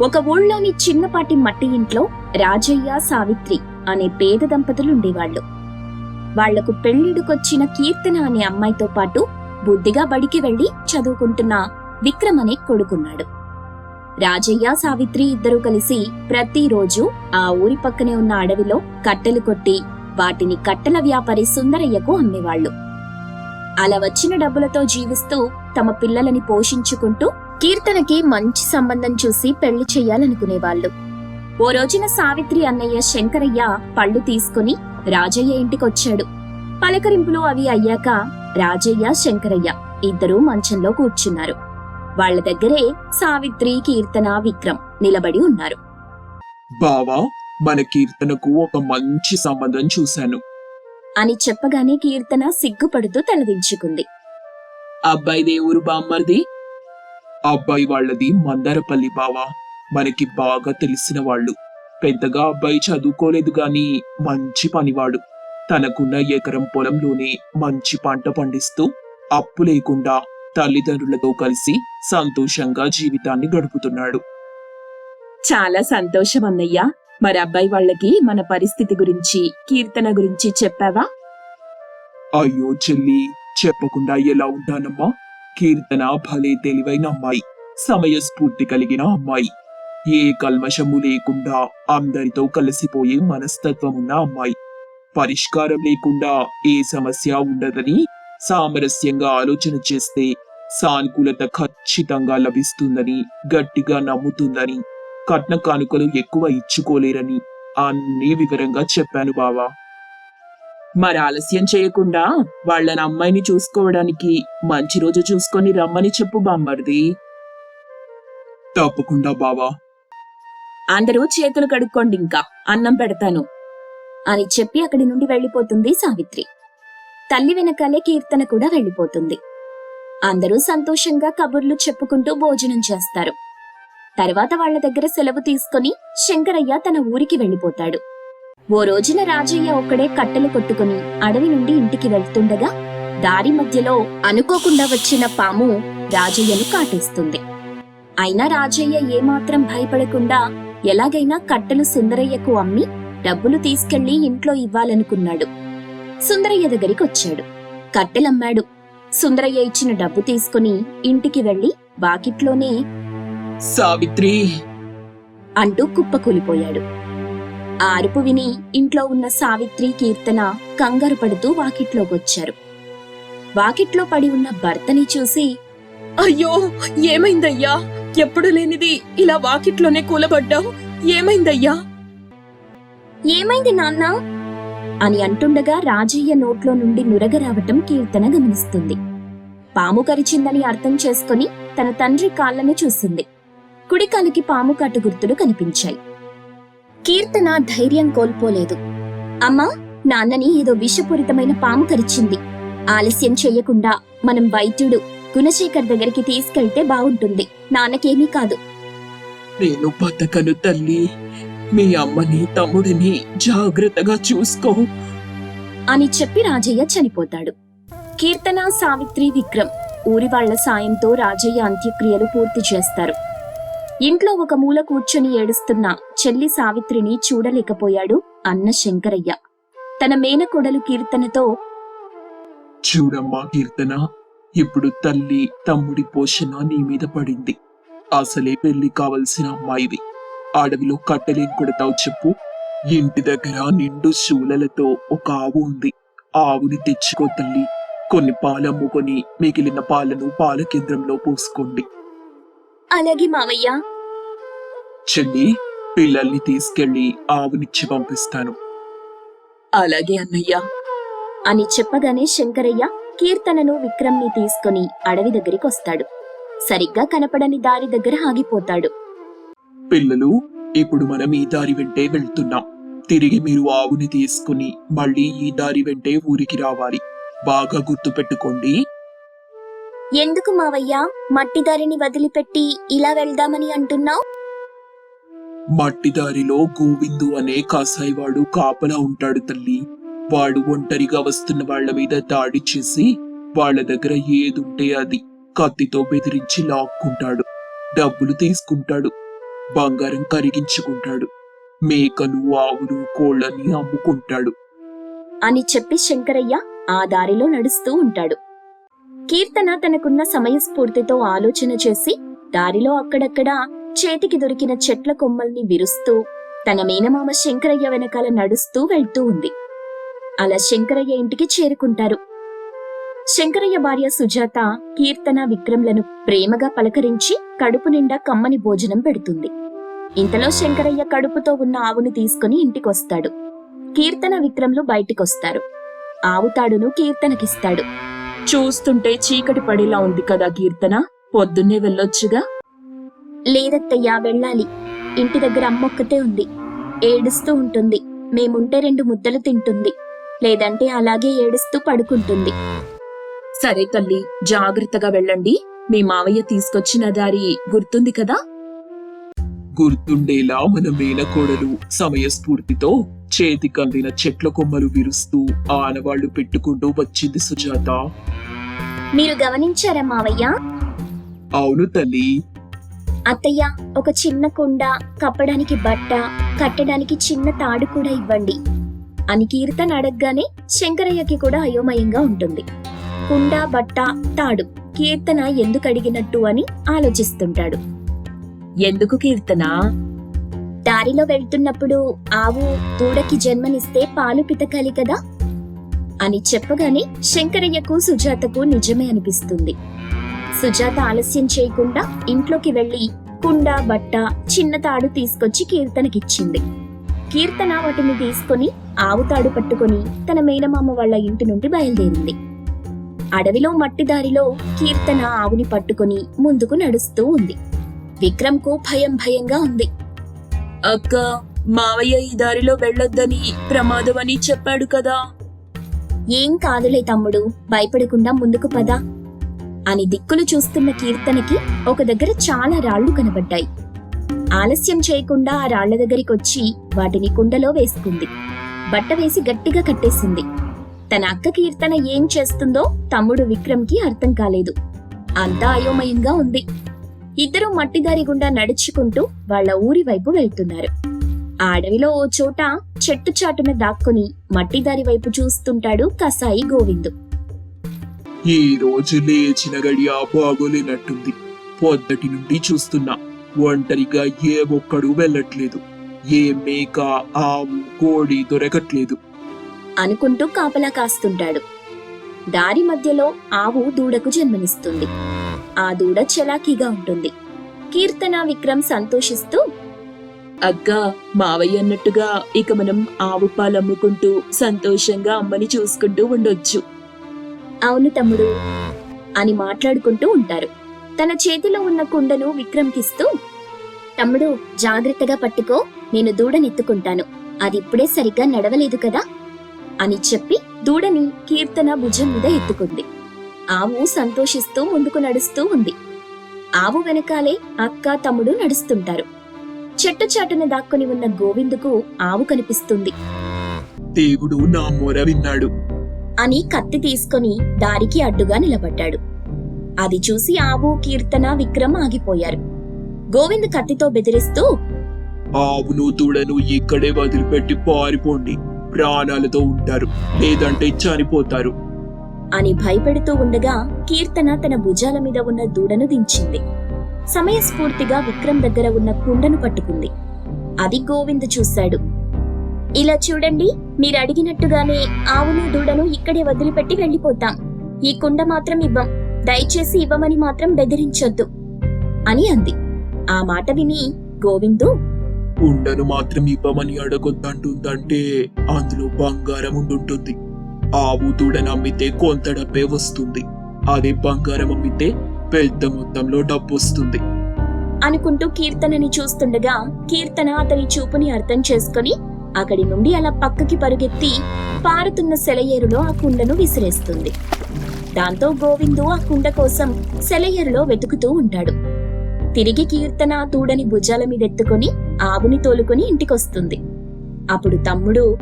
ఒక ఊళ్ళోని చిన్నపాటి మట్టి ఇంట్లో రాజయ్య సావిత్రి అనే పేద దంపతులు ఉండేవాళ్ళు వాళ్ళకు పెళ్ళిడుకొచ్చిన కీర్తన అనే అమ్మాయితో పాటు బుద్ధిగా బడికి వెళ్ళి చదువుకుంటున్న విక్రమ్ అనే కొడుకున్నాడు. రాజయ్య సావిత్రి ఇద్దరూ కలిసి ప్రతిరోజు ఆ ఊరి పక్కనే ఉన్న అడవిలో కట్టెలు కొట్టి వాటిని కట్టెల వ్యాపారి సుందరయ్యకు అమ్మేవాళ్ళు అలా వచ్చిన డబ్బులతో జీవిస్తూ తమ పిల్లలని పోషించుకుంటూ కీర్తనకి మంచి సంబంధం చూసి పెళ్ళి చెయ్యాలనుకునేవాళ్ళు ఓ రోజున సావిత్రి అన్నయ్య శంకరయ్య పళ్ళు తీసుకుని రాజయ్య ఇంటికొచ్చాడు. పలకరింపులు అవి అయ్యాక రాజయ్య శంకరయ్య ఇద్దరూ మంచంలో కూర్చున్నారు. వాళ్ళ దగ్గరే సావిత్రి కీర్తన విక్రమ్ నిలబడి ఉన్నారు. బావా మన కీర్తనకు ఒక మంచి సంబంధం చూశాను. అని చెప్పగానే కీర్తన సిగ్గుపడుతూ తలదించుకుంది. అబ్బాయిదే ఊరు బామ్మర్ది అబ్బాయి వాళ్ళది మందారపల్లి బావా. మనకి బాగా తెలిసిన వాళ్ళు. పెద్దగా అబ్బాయి చదువుకోలేదు గాని మంచి పనివాడు. తనకున్న ఎకరం పొలంలోనే మంచి పంట పండిస్తూ అప్పు లేకుండా తల్లిదండ్రులతో కలిసి సంతోషంగా జీవితాన్ని గడుపుతున్నాడు. చాలా సంతోషం అన్నయ్య. మరి అబ్బాయి వాళ్ళకి మన పరిస్థితి గురించి కీర్తన గురించి చెప్పావా? అయ్యో చెల్లి చెప్పకుండా ఎలా ఉంటానమ్మా కీర్తన భలే తెలివైన అమ్మాయి. సమయస్ఫూర్తి కలిగిన అమ్మాయి. ఏ కల్మషము లేకుండా అందరితో కలిసిపోయే మనస్తత్వం ఉన్న అమ్మాయి. పరిష్కారం లేకుండా ఏ సమస్య ఉండదని సామరస్యంగా ఆలోచన చేస్తే సానుకూలత ఖచ్చితంగా లభిస్తుందని గట్టిగా నమ్ముతుందని కట్న కానుకలు ఎక్కువ ఇచ్చుకోలేరని అన్ని వివరంగా చెప్పాను బావా. మరి ఆలస్యం చేయకుండా వాళ్ళని అమ్మాయిని చూసుకోవడానికి మంచి రోజు చూసుకొని రమ్మని చెప్పు బామ్మర్ది. తప్పకుండా బావా. అందరూ చేతులు కడుక్కోండి ఇంకా. అన్నం పెడతాను. అని చెప్పి అక్కడి నుండి వెళ్ళిపోతుంది సావిత్రి. తల్లి వెనకాలే కీర్తన కూడా వెళ్ళిపోతుంది. అందరూ సంతోషంగా కబుర్లు చెప్పుకుంటూ భోజనం చేస్తారు. తర్వాత వాళ్ళ దగ్గర సెలవు తీసుకుని శంకరయ్య తన ఊరికి వెళ్ళిపోతాడు. ఓ రోజున రాజయ్య ఒక్కడే కట్టెలు కొట్టుకుని అడవి నుండి ఇంటికి వెళ్తుండగా దారి మధ్యలో అనుకోకుండా వచ్చిన పాము రాజయ్యను కాటేస్తుంది. అయినా రాజయ్య ఏమాత్రం భయపడకుండా ఎలాగైనా కట్టెలు సుందరయ్యకు అమ్మి డబ్బులు తీసుకెళ్ళి ఇంట్లో ఇవ్వాలనుకున్నాడు. సుందరయ్య దగ్గరికి వచ్చాడు. కట్టెలమ్మాడు. సుందరయ్య ఇచ్చిన డబ్బు తీసుకుని ఇంటికి వెళ్ళి వాకిట్లోనే సావిత్రి! అంటూ కుప్పకూలిపోయాడు. ఆ అరుపు విని ఇంట్లో ఉన్న సావిత్రి కీర్తన కంగారు పడుతూ వాకిట్లోకొచ్చారు. వాకిట్లో పడి ఉన్న భర్తని చూసి అయ్యో ఏమైందయ్యా? ఎప్పుడు లేనిది ఇలా వాకిట్లోనే కూలబడ్డావు? ఏమైందయ్యా? ఏమైంది నాన్నా? అని అంటుండగా రాజయ్య నోట్లో నుండి నురగ రావటం కీర్తన గమనిస్తుంది. పాము కరిచిందని అర్థం చేసుకుని తన తండ్రి కాళ్ళను చూసింది. కుడికాలికి పాము కాటు గుర్తులు కనిపించాయి. కీర్తన ధైర్యం కోల్పోలేదు. అమ్మా నాన్నని ఏదో విషపూరితమైన పాము కరిచింది. ఆలస్యం చెయ్యకుండా మనం వైద్యుడు గుణశేఖర్ దగ్గరికి తీసుకెళ్తే బాగుంటుంది. నాన్నకేమీ కాదు. నేను బతకను తల్లి. మీ అమ్మని తమ్ముడిని జాగ్రత్తగా చూసుకో. అని చెప్పి రాజయ్య చనిపోతాడు. కీర్తన సావిత్రి విక్రమ్ ఊరి వాళ్ళ సాయంతో రాజయ్య అంత్యక్రియలు పూర్తి చేస్తారు. ఇంట్లో ఒక మూల కూర్చొని ఏడుస్తున్న చెల్లి సావిత్రిని చూడలేకపోయాడు అన్న శంకరయ్య. తన మేనకోడలు కీర్తనతో చూడమ్మా కీర్తన ఇప్పుడు తల్లి తమ్ముడి పోషణ నీ మీద పడింది. అసలే పెళ్ళి కావలసిన అమ్మాయివి. అడవిలో కట్టెలేం కొడతావు చెప్పు. ఇంటి దగ్గర నిండు శూలలతో ఒక ఆవు ఉంది. ఆవుని తెచ్చుకో తల్లి. కొన్ని పాలమ్ముకొని మిగిలిన పాలను పాల కేంద్రంలో పోసుకోండి. అలాగే మావయ్య. చెల్లి పిల్లల్ని తీసుకెళ్ళి ఆవునిచ్చి పంపిస్తాను. అలాగే అన్నయ్యా. అని చెప్పగానే శంకరయ్య కీర్తనను విక్రమ్ని తీసుకుని అడవి దగ్గరికి వస్తాడు. సరిగ్గా కనపడని దారి దగ్గర ఆగిపోతాడు. పిల్లలు ఇప్పుడు మనం ఈ దారి వెంటే వెళ్తున్నాం. తిరిగి మీరు ఆవుని తీసుకుని మళ్ళీ ఈ దారి వెంటే ఊరికి రావాలి. బాగా గుర్తు పెట్టుకోండి ఎందుకు మావయ్య? మట్టి దారిని వదిలిపెట్టి ఇలా వెళ్దామని అంటున్నావు? మట్టి దారిలో గోవిందు అనే కాసాయివాడు కాపలా ఉంటాడు తల్లి. వాడు ఒంటరిగా వస్తున్న వాళ్ళ మీద దాడి చేసి వాళ్ళ దగ్గర ఏదుంటే అది కత్తితో బెదిరించి లాక్కుంటాడు. డబ్బులు తీసుకుంటాడు. బంగారం కరిగించుకుంటాడు. మేకలు ఆవులు కోళ్ళని అమ్ముకుంటాడు. అని చెప్పి శంకరయ్య ఆ దారిలో నడుస్తూ ఉంటాడు. కీర్తన తనకున్న సమయస్ఫూర్తితో ఆలోచన చేసి దారిలో అక్కడక్కడ చేతికి దొరికిన చెట్ల కొమ్మల్ని విరుస్తూ తన మేనమామ శంకరయ్య వెనకాల నడుస్తూ వెళ్తూ ఉంది. అలా శంకరయ్య ఇంటికి చేరుకుంటారు. శంకరయ్య భార్య సుజాత కీర్తన విక్రమ్లను ప్రేమగా పలకరించి కడుపు నిండా కమ్మని భోజనం పెడుతుంది. ఇంతలో శంకరయ్య కడుపుతో ఉన్న ఆవును తీసుకుని ఇంటికొస్తాడు. కీర్తన విక్రమ్లు బయటికొస్తారు. ఆవు తాడును కీర్తనకిస్తాడు. చూస్తుంటే చీకటి పడేలా ఉంది కదా కీర్తన పొద్దున్నే వెళ్ళొచ్చుగా? లేదత్తయ్యా వెళ్ళాలి. ఇంటి దగ్గర అమ్మొక్కతే ఉంది. ఏడుస్తూ ఉంటుంది. మేముంటే రెండు ముద్దలు తింటుంది. లేదంటే అలాగే ఏడుస్తూ పడుకుంటుంది. సరే తల్లి జాగ్రత్తగా వెళ్ళండి. మీ మావయ్య తీసుకొచ్చిన దారి గుర్తుంది కదా? గుర్తుండేలా మన మేనకోడలు సమయస్ఫూర్తితో చేతికందిన చెట్ల కొమ్మలు విరుస్తూ ఆనవాళ్ళు పెట్టుకుంటూ వచ్చింది సుజాత. మీరు గమనించారా మావయ్య? అవును తల్లి. అత్తయ్య ఒక చిన్న కుండ కప్పడానికి బట్ట కట్టడానికి చిన్న తాడు కూడా ఇవ్వండి. అని కీర్తన అడగగానే శంకరయ్యకి కూడా అయోమయంగా ఉంటుంది. కుండ బట్ట తాడు కీర్తన ఎందుకు అడిగినట్టు అని ఆలోచిస్తుంటాడు. ఎందుకు కీర్తన? దారిలో వెళ్తున్నప్పుడు ఆవు దూడకి జన్మనిస్తే పాలు పితకాలి కదా? అని చెప్పగానే శంకరయ్యకు సుజాతకు నిజమే అనిపిస్తుంది. సుజాత ఆలస్యం చేయకుండా ఇంట్లోకి వెళ్ళి కుండ బట్ట చిన్న తాడు తీసుకొచ్చి కీర్తనకిచ్చింది. కీర్తన వాటిని తీసుకొని ఆవు తాడు పట్టుకొని తన మేనమామ వాళ్ళ ఇంటి నుండి బయలుదేరింది. అడవిలో మట్టి దారిలో కీర్తన ఆవుని పట్టుకొని ముందుకు నడుస్తూ ఉంది. విక్రమ్కు భయం భయంగా ఉంది. అక్క మావయ్య ఈ దారిలో వెళ్ళొద్దని ప్రమాదం అని చెప్పాడు కదా. ఏం కాదులే తమ్ముడు భయపడకుండా ముందుకు పద. అని దిక్కులు చూస్తున్న కీర్తనకి ఒక దగ్గర చాలా రాళ్ళు కనబడ్డాయి. ఆలస్యం చేయకుండా ఆ రాళ్ళ దగ్గరికి వచ్చి వాటిని కుండలో వేసుకుంది. బట్ట వేసి గట్టిగా కట్టేసింది. తన అక్క కీర్తన ఏం చేస్తుందో తమ్ముడు విక్రమ్కి అర్థం కాలేదు. అంతా అయోమయంగా ఉంది. ఇద్దరు మట్టిదారి గుండా నడుచుకుంటూ వాళ్ళ ఊరి వైపు వెళ్తున్నారు. ఆ అడవిలో ఓ చోట చెట్టు చాటున దాక్కుని మట్టిదారి వైపు చూస్తుంటాడు కసాయి గోవిందు. ఈ రోజు లేచిన గడియ బాగోలేనట్టుంది పొద్దటి నుండి చూస్తున్నా ఒంటరిగా ఏ ఒక్కడు వెళ్ళట్లేదు. ఏ మేక ఆవు కోడి దొరకట్లేదు. అనుకుంటూ కాపలా కాస్తుంటాడు. దారి మధ్యలో ఆవు దూడకు జన్మనిస్తుంది. ఆ దూడ చలాకీగా ఉంటుంది. కీర్తన విక్రమ్ సంతోషిస్తూ అగ్గా మావయ్య అన్నట్టుగా ఇక మనం ఆవు పాలు అమ్ముకుంటూ సంతోషంగా అమ్మని చూసుకుంటూ ఉండొచ్చు. అవును తమ్ముడు అని మాట్లాడుకుంటూ ఉంటారు. తన చేతిలో ఉన్న కుండను విక్రమ్కిస్తూ తమ్ముడు జాగ్రత్తగా పట్టుకో నేను దూడనెత్తుకుంటాను. అది ఇప్పుడే సరిగ్గా నడవలేదు కదా? అని చెప్పి దూడని కీర్తన భుజం మీద ఎత్తుకుంది. ఆవు సంతోషిస్తూ ముందుకు నడుస్తూ ఉంది. ఆవు వెనకాలే అక్క తమ్ముడు నడుస్తుంటారు. చెట్టు చాటున దాక్కుని ఉన్న గోవిందుకు ఆవు కనిపిస్తుంది. దేవుడు నా మొర విన్నాడు. అని కత్తి తీసుకొని దారికి అడ్డుగా నిలబడ్డాడు. అది చూసి ఆవు కీర్తన విక్రమ్ ఆగిపోయారు. గోవింద్ కత్తితో బెదిరిస్తూ ఆవును దూడను ఇక్కడే వదిలిపెట్టి పారిపోండి. ప్రాణాలతో ఉంటారు. లేదంటే చనిపోతారు. అని భయపెడుతూ ఉండగా కీర్తన తన భుజాల మీద ఉన్న దూడను దించింది. సమయస్ఫూర్తిగా విక్రమ్ దగ్గర ఉన్న కుండను పట్టుకుంది. అది గోవింద్ చూశాడు. ఇలా చూడండి మీరు అడిగినట్టుగానే ఆవును దూడను ఇక్కడే వదిలిపెట్టి వెళ్ళిపోతాం. ఈ కుండ మాత్రం ఇవ్వం. దయచేసి ఇవ్వమని మాత్రం బెదిరించొద్దు. అని అంది. ఆ మాట విని గోవిందు ఉండను మాత్రం ఇవ్వమని అడగొద్దంటుందంటే అందులో బంగారం ఉండుంటుంది. ఆవు దూడను అమ్మితే కొంత డబ్బే వస్తుంది. అదే బంగారం అమ్మితే పెద్ద మొత్తంలో డబ్బు వస్తుంది. అనుకుంటూ కీర్తనని చూస్తుండగా కీర్తన అతని చూపుని అర్థం చేసుకొని అక్కడి నుండి అలా పక్కకి పరుగెత్తి పారుతున్న సెలయేరులో ఆ కుండను విసిరేస్తుంది. దాంతో గోవిందు ఆ కుండ కోసం సెలయేరులో వెతుకుతూ ఉంటాడు. తిరిగి కీర్తన తూడని భుజాల మీదెత్తుకొని ఆవుని తోలుకొని ఇంటికొస్తుంది. అప్పుడు తమ్ముడు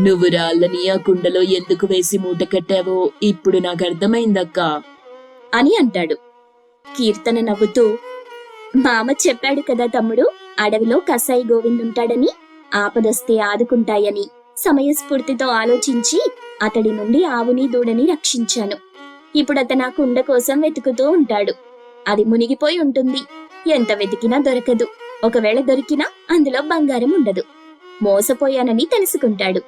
నువ్వు రాళ్ళని ఆ కుండలో ఎందుకు వేసి మూట కట్టావో? ఇప్పుడు నాకు అర్థమైందక్కా. అని అంటాడు. కీర్తన నవ్వుతూ మామ చెప్పాడు కదా తమ్ముడు అడవిలో కసాయి గోవింద్ ఉంటాడని ఆపదొస్తే ఆదుకుంటాయని సమయస్ఫూర్తితో ఆలోచించి అతడి నుండి ఆవుని దూడని రక్షించాను. ఇప్పుడు ఆ కుండ కోసం వెతుకుతూ ఉంటాడు. అది మునిగిపోయి ఉంటుంది. ఎంత వెతికినా దొరకదు. ఒకవేళ దొరికినా అందులో బంగారం ఉండదు. మోసపోయానని తెలుసుకుంటాడు.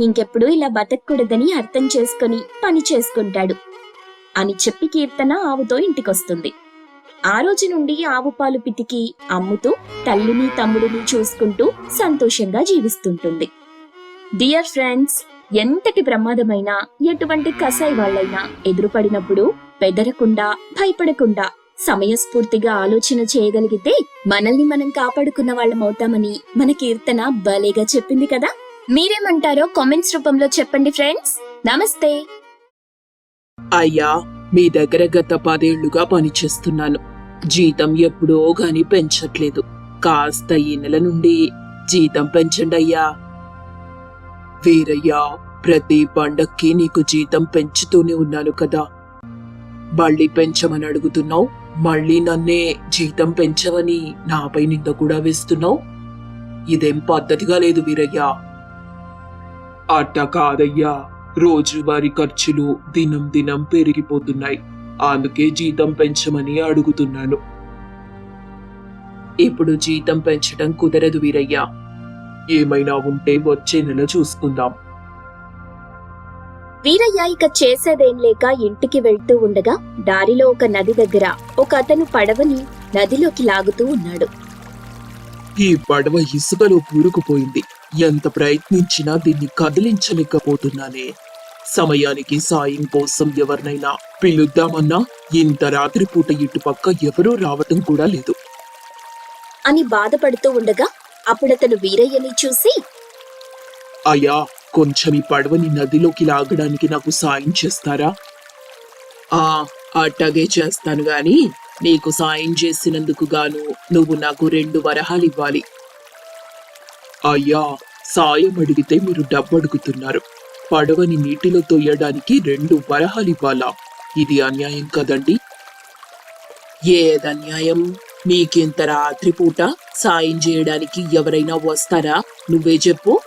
ఇంకెప్పుడు ఇలా బతకూడదని అర్థం చేసుకొని పని చేసుకుంటాడు. అని చెప్పి కీర్తన ఆవుతో ఇంటికొస్తుంది. ఆ రోజు నుండి ఆవు పాలు పితికి అమ్ముతూ తల్లిని తమ్ముడిని చూసుకుంటూ సంతోషంగా జీవిస్తుంటుంది. డియర్ ఫ్రెండ్స్ ఎంతటి ప్రమాదమైనా ఎటువంటి కసాయి వాళ్ళైనా ఎదురుపడినప్పుడు బెదరకుండా భయపడకుండా సమయస్ఫూర్తిగా ఆలోచన చేయగలిగితే మనల్ని మనం కాపాడుకున్న వాళ్ళమవుతామని మన కీర్తన భలేగా చెప్పింది కదా? మీరేమంటారో కామెంట్స్ రూపంలో చెప్పండి ఫ్రెండ్స్. నమస్తే. అయ్యా మీ దగ్గర గత పదేళ్ళుగా పనిచేస్తున్నాను. జీతం ఎప్పుడో గాని పెంచట్లేదు. కాస్త ఈ నెల నుండి జీతం పెంచండయ్యా. వీరయ్యా ప్రతి పండక్కి నీకు జీతం పెంచుతూనే ఉన్నాను కదా. మళ్ళీ పెంచమని అడుగుతున్నావు? మళ్ళీ నన్నే జీతం పెంచవని నాపై నింద కూడా వేస్తున్నావు? ఇదేం పద్ధతిగా లేదు వీరయ్యా. అట్ట కాదయ్యా. రోజువారీ ఖర్చులు దినం దినం పెరిగిపోతున్నాయి. అందుకే జీతం పెంచమని అడుగుతున్నాను. ఇప్పుడు జీతం పెంచడం కుదరదు వీరయ్యా. ఏమైనా ఉంటే వచ్చే నెల చూసుకుందాం. వీరయ్య ఇక చేసేదేం లేక ఇంటికి వెళ్తూ ఉండగా దారిలో ఒక నది దగ్గర ఒక అతను పడవని నదిలోకి లాగుతూ ఉన్నాడు. ఈ పడవ ఇసుకలో కూరుకుపోయింది. ఎంత ప్రయత్నించినా దీన్ని కదిలించలేకపోతున్నానే. సమయానికి సాయం కోసం ఎవరినైనా పిలుద్దామన్నా ఇంత రాత్రిపూట ఇటుపక్క ఎవరూ రావటం కూడా లేదు. అని బాధపడుతూ ఉండగా అప్పుడతను వీరయ్యని చూసి అయ్యా కొంచెం ఈ పడవని నదిలోకి లాగడానికి నాకు సాయం చేస్తారా? ఆ అట్టాగే చేస్తాను గాని నీకు సాయం చేసినందుకు గాను నువ్వు నాకు రెండు వరహాలు ఇవ్వాలి. అయ్యా సాయం అడిగితే మీరు డబ్బు అడుగుతున్నారు పడవని నీటిలో తోయడానికి రెండు వరహాలు ఇవ్వాలా? ఇది అన్యాయం కదండి. ఏదన్యాయం నీకింత రాత్రిపూట సాయం చేయడానికి ఎవరైనా వస్తారా? నువ్వే చెప్పు.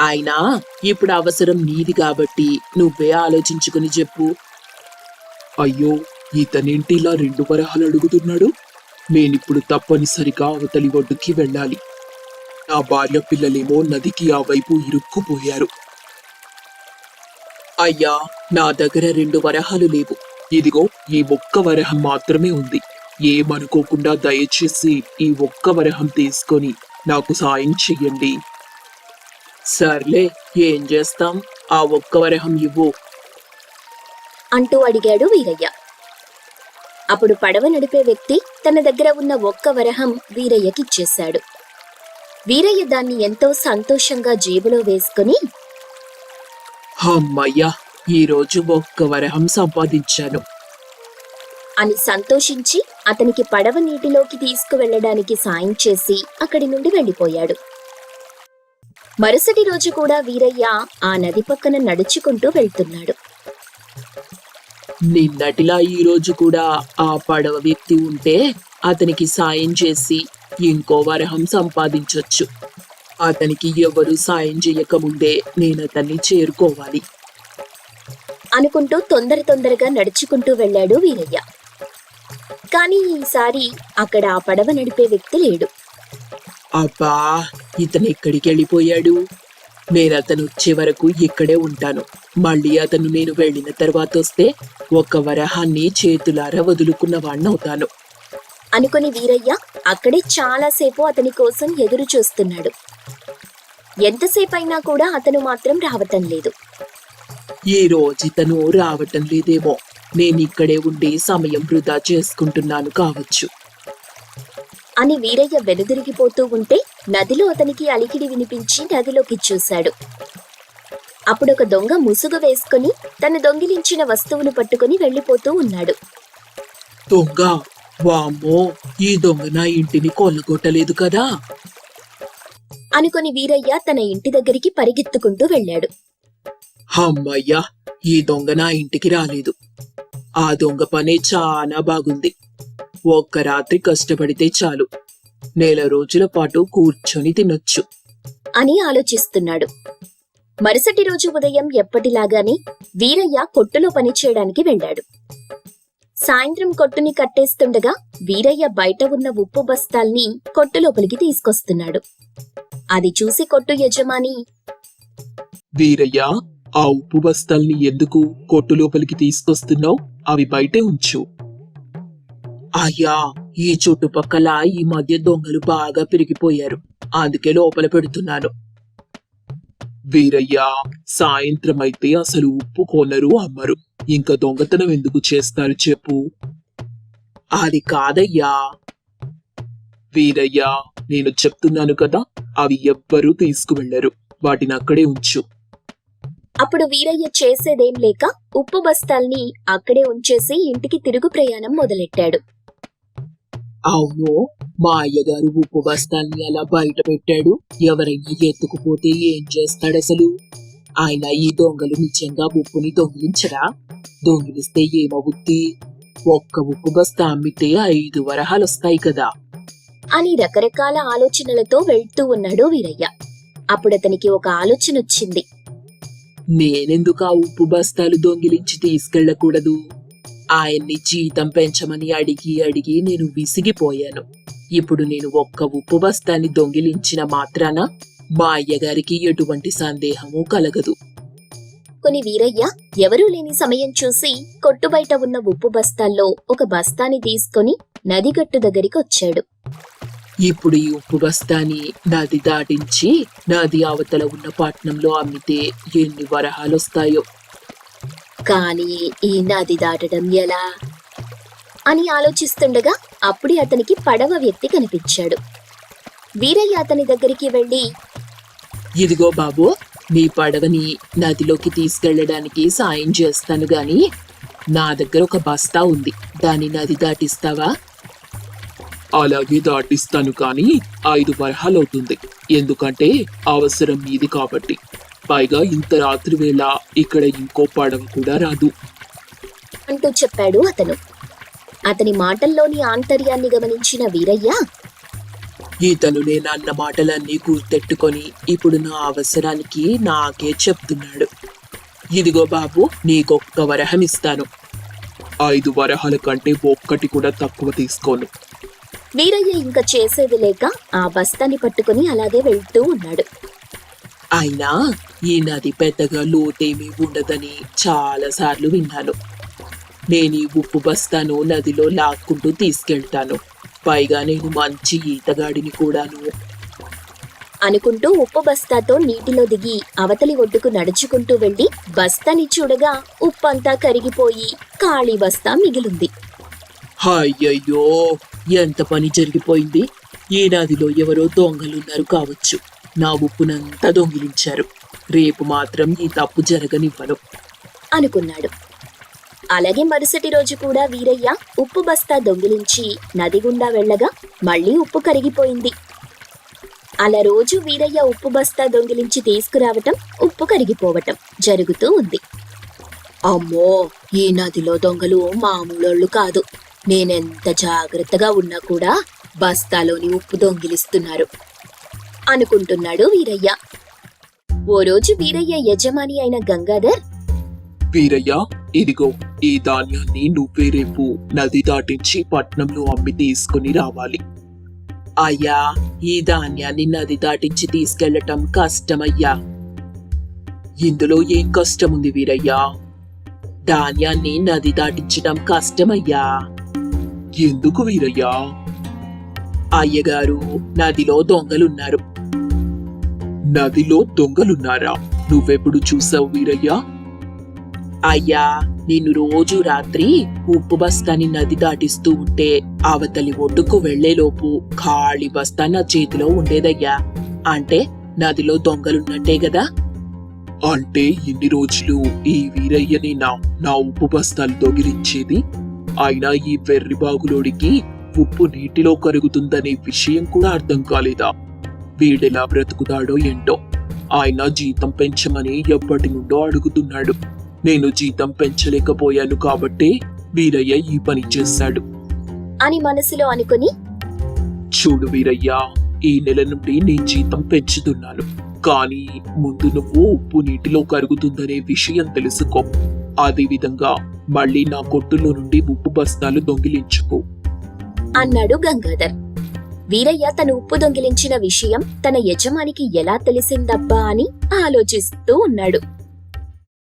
అయినా ఇప్పుడు అవసరం నీది కాబట్టి నువ్వే ఆలోచించుకుని చెప్పు. అయ్యో ఇతనేంటి ఇలా రెండు వరహాలు అడుగుతున్నాడు? నేనిప్పుడు తప్పనిసరిగా అవతలి ఒడ్డుకి వెళ్ళాలి. నా భార్య పిల్లలేమో నదికి ఆ వైపు ఇరుక్కుపోయారు. అయ్యా నా దగ్గర రెండు వరహాలు లేవు. ఇదిగో ఈ ఒక్క వరహం మాత్రమే ఉంది. ఏమనుకోకుండా దయచేసి ఈ ఒక్క వరహం తీసుకొని నాకు సాయం చెయ్యండి. సర్లే ఏం చేస్తాం? ఆ ఒక్క వరహం ఇవ్వు. అంటూ అడిగాడు వీరయ్య. అప్పుడు పడవ నడిపే వ్యక్తి తన దగ్గర ఉన్న ఒక్క వరహం వీరయ్యకిచ్చేశాడు వీరయ్య దాన్ని ఎంతో సంతోషంగా జేబులో వేసుకుని అమ్మయ్యా ఈ రోజు ఒక్క వరహం సంపాదించాను. అని సంతోషించి అతనికి పడవ నీటిలోకి తీసుకువెళ్ళడానికి సాయం చేసి అక్కడి నుండి వెళ్ళిపోయాడు. మరుసటి రోజు కూడా వీరయ్య ఆ నది పక్కన నడుచుకుంటూ వెళ్తున్నాడు. నిన్నటిలా ఈ రోజు కూడా ఆ పడవ వ్యక్తి ఉంటే అతనికి సాయం చేసి ఇంకో వరహం సంపాదించొచ్చు. అతనికి ఎవరు సాయం చేయకముందే నేను అతన్ని చేరుకోవాలి. అనుకుంటూ తొందర తొందరగా నడుచుకుంటూ వెళ్ళాడు వీరయ్య. కానీ ఈసారి అక్కడ ఆ పడవ నడిపే వ్యక్తి లేడు. అబ్బా ఇతను ఎక్కడికి వెళ్ళిపోయాడు? నేను అతను వచ్చే వరకు ఇక్కడే ఉంటాను. మళ్ళీ అతను నేను వెళ్ళిన తర్వాత వస్తే ఒక్క వరహాన్ని చేతులారా వదులుకున్న వాణ్ణవుతాను. అనుకుని వీరయ్య అక్కడే చాలాసేపు అతని కోసం ఎదురు చూస్తున్నాడు ఎంతసేపు అయినా కూడా అతను మాత్రం రావటం లేదు. ఈ రోజు ఇతను రావటం లేదేమో. నేను ఇక్కడే ఉండి సమయం వృధా చేసుకుంటున్నాను కావచ్చు. అని వీరయ్య వెనుదిరిగిపోతూ ఉంటే నదిలో అతనికి అలికిడి వినిపించి నదిలోకి చూశాడు. అప్పుడు ఒక దొంగ ముసుగు వేసుకుని తన దొంగిలించిన వస్తువును పట్టుకుని వెళ్ళిపోతూ ఉన్నాడు. దొంగ? వామ్మో! ఈ దొంగ నా ఇంటిని కొల్లగొట్టలేదు కదా? అనుకుని వీరయ్య తన ఇంటి దగ్గరికి పరిగెత్తుకుంటూ వెళ్ళాడు. అమ్మయ్యా ఈ దొంగ నా ఇంటికి రాలేదు. ఆ దొంగ పనే చాలా బాగుంది. ఒక్క రాత్రి కష్టపడితే చాలు. నెల రోజుల పాటు కూర్చొని తినొచ్చు. అని ఆలోచిస్తున్నాడు. మరుసటి రోజు ఉదయం ఎప్పటిలాగానే వీరయ్య కొట్టులో పనిచేయడానికి వెళ్ళాడు. సాయంత్రం కొట్టుని కట్టేస్తుండగా వీరయ్య బయట ఉన్న ఉప్పు బస్తాల్ని కొట్టు లోపలికి తీసుకొస్తున్నాడు. అది చూసి కొట్టు యజమాని. వీరయ్య ఆ ఉప్పు బస్తాల్ని ఎందుకు కొట్టు లోపలికి తీసుకొస్తున్నావు? అవి బయటే ఉంచు. అయ్యా ఈ చుట్టుపక్కల ఈ మధ్య దొంగలు బాగా పెరిగిపోయారు. అందుకే లోపల పెడుతున్నాను. వీరయ్య సాయంత్రం అయితే అసలు ఉప్పు కొనరు అమ్మరు. ఇంకా దొంగతనం ఎందుకు చేస్తారు చెప్పు. అది కాదయ్యా వీరయ్య నేను చెప్తున్నాను కదా అవి ఎవ్వరూ తీసుకువెళ్ళరు వాటిని అక్కడే ఉంచు. అప్పుడు వీరయ్య చేసేదేం లేక ఉప్పు బస్తాల్ని అక్కడే ఉంచేసి ఇంటికి తిరుగు ప్రయాణం మొదలెట్టాడు. అవును మా అయ్యగారు ఉప్పు బస్తాల్ని అలా బయట పెట్టాడు. ఎవరైనా ఎత్తుకుపోతే ఏం చేస్తాడు అసలు ఆయన ఈ దొంగలు నిజంగా ఉప్పుని దొంగిలించరా? దొంగిలిస్తే ఏమవుద్ది? ఒక్క ఉప్పు బస్తా అమ్మితే ఐదు వరహాలు వస్తాయి కదా. అని రకరకాల ఆలోచనలతో వెళ్తూ ఉన్నాడు వీరయ్య. అప్పుడతనికి ఒక ఆలోచన వచ్చింది నేనెందుకు ఆ ఉప్పు బస్తాలు దొంగిలించి తీసుకెళ్ళకూడదు ఆయన్ని జీతం పెంచమని అడిగి అడిగి నేను విసిగిపోయాను. ఇప్పుడు నేను ఒక్క ఉప్పు బస్తాన్ని దొంగిలించిన మాత్రాన మా అయ్యగారికి ఎటువంటి సందేహము కలగదు. కొని వీరయ్య ఎవరూ లేని సమయం చూసి కొట్టు బయట ఉన్న ఉప్పు బస్తాల్లో ఒక బస్తాని తీసుకొని నదిగట్టు దగ్గరికి వచ్చాడు ఇప్పుడు ఈ ఉప్పు బస్తాని నది దాటించి నది అవతల ఉన్న పట్నంలో అమ్మితే ఎన్ని వరహాలు వస్తాయో? కానీ ఈ నది దాటడం ఎలా? అని ఆలోచిస్తుండగా అప్పుడే అతనికి పడవ వ్యక్తి కనిపించాడు. వీరయ్య అతని దగ్గరికి వెళ్ళి ఇదిగో బాబు నీ పడవని నదిలోకి తీసుకెళ్ళడానికి సాయం చేస్తాను గాని నా దగ్గర ఒక బస్తా ఉంది. దాన్ని నది దాటిస్తావా? అలాగే దాటిస్తాను కానీ ఐదు వరహాలు అవుతుంది ఎందుకంటే అవసరం మీది కాబట్టి. పైగా ఇంత రాత్రి వేళ ఇక్కడ ఇంకో పడవ కూడా రాదు. అంటూ చెప్పాడు అతను. అతని మాటల్లోని ఆంతర్యాన్ని గమనించిన వీరయ్య ఇతను నేను అన్న మాటలన్నీ గుర్తెట్టుకొని ఇప్పుడు నా అవసరానికి నాకే చెప్తున్నాడు. ఇదిగో బాబు నీకొక్క వరహం ఇస్తాను ఐదు వరహాల కంటే ఒక్కటి కూడా తక్కువ తీసుకోను. వీరయ్య ఇంకా చేసేది లేక ఆ బస్తాని పట్టుకుని అలాగే వెళ్తూ ఉన్నాడు. అయినా ఈ నది పెద్దగా లోతేమీ ఉండదని చాలా సార్లు విన్నాను. నేను ఈ ఉప్పు బస్తాను నదిలో లాక్కుంటూ తీసుకెళ్తాను. పైగా నేను మంచి ఈతగాడిని కూడాను. అనుకుంటూ ఉప్పు బస్తాతో నీటిలో దిగి అవతలి ఒడ్డుకు నడుచుకుంటూ వెళ్ళి బస్తాని చూడగా ఉప్పంతా కరిగిపోయి ఖాళీ బస్తా మిగిలింది. అయ్యయ్యో! ఎంత పని జరిగిపోయింది? ఈ నదిలో ఎవరో దొంగలున్నారు కావచ్చు. నా ఉప్పునంతా దొంగిలించారు. రేపు మాత్రం ఈ తప్పు జరగనివ్వను. అనుకున్నాడు. అలాగే మరుసటి రోజు కూడా వీరయ్య ఉప్పు బస్తా దొంగిలించి నది గుండా వెళ్ళగా మళ్ళీ ఉప్పు కరిగిపోయింది. అలా రోజు వీరయ్య ఉప్పు బస్తా దొంగిలించి తీసుకురావటం ఉప్పు కరిగిపోవటం జరుగుతూ ఉంది. అమ్మో! ఈ నదిలో దొంగలు మామూలోళ్ళు కాదు. నేనెంత జాగ్రత్తగా ఉన్నా కూడా బస్తాలోని ఉప్పు దొంగిలిస్తున్నారు. అనుకుంటున్నాడు వీరయ్య. ఓ రోజు వీరయ్య యజమాని అయిన గంగాధర్ వీరయ్య ఇదిగో ఈ ధాన్యాన్ని నువ్వే రేపు నది దాటించి పట్నంలో అమ్మి తీసుకుని రావాలి. అయ్యా ఈ ధాన్యాన్ని నది దాటించి తీసుకెళ్ళటం కష్టమయ్యా. ఇందులో ఏం కష్టముంది వీరయ్యా? ధాన్యాన్ని నది దాటించడం కష్టమయ్యా. ఎందుకు వీరయ్యా? అయ్యగారు నదిలో దొంగలున్నారు. నదిలో దొంగలున్నారా? నువ్వెప్పుడు చూసావు వీరయ్యా? అయ్యా నేను రోజు రాత్రి ఉప్పు బస్తాని నది దాటిస్తూ ఉంటే అవతలి ఒడ్డుకు వెళ్ళేలోపు ఖాళీ బస్తా నా చేతిలో ఉండేదయ్యా. అంటే నదిలో దొంగలున్నట్టే కదా అంటే ఇన్ని రోజులు ఈ వీరయ్యని నా నా ఉప్పు బస్తాలు దొంగిలించేది అయినా ఈ వెర్రి బాగులోడికి ఉప్పు నీటిలో కరుగుతుందనే విషయం కూడా అర్థం కాలేదా? వీడెలా బ్రతుకుతాడో ఏంటో? ఆయన జీతం పెంచమని ఎప్పటి నుండో అడుగుతున్నాడు. నేను జీతం పెంచలేకపోయాను కాబట్టే వీరయ్య ఈ పని చేశాడు. అని మనసులో అనుకుని చూడు వీరయ్య ఈ నెల నుండి నీ జీతం పెంచుతున్నాను. కానీ ముందు నువ్వు ఉప్పు నీటిలో కరుగుతుందనే విషయం తెలుసుకో. అదే విధంగా మళ్ళీ నా కొట్టులో నుండి ఉప్పు బస్తాలు దొంగిలించుకో. అన్నాడు గంగాధర్. వీరయ్య తను ఉప్పు దొంగిలించిన విషయం తన యజమానికి ఎలా తెలిసిందబ్బా అని ఆలోచిస్తూ ఉన్నాడు.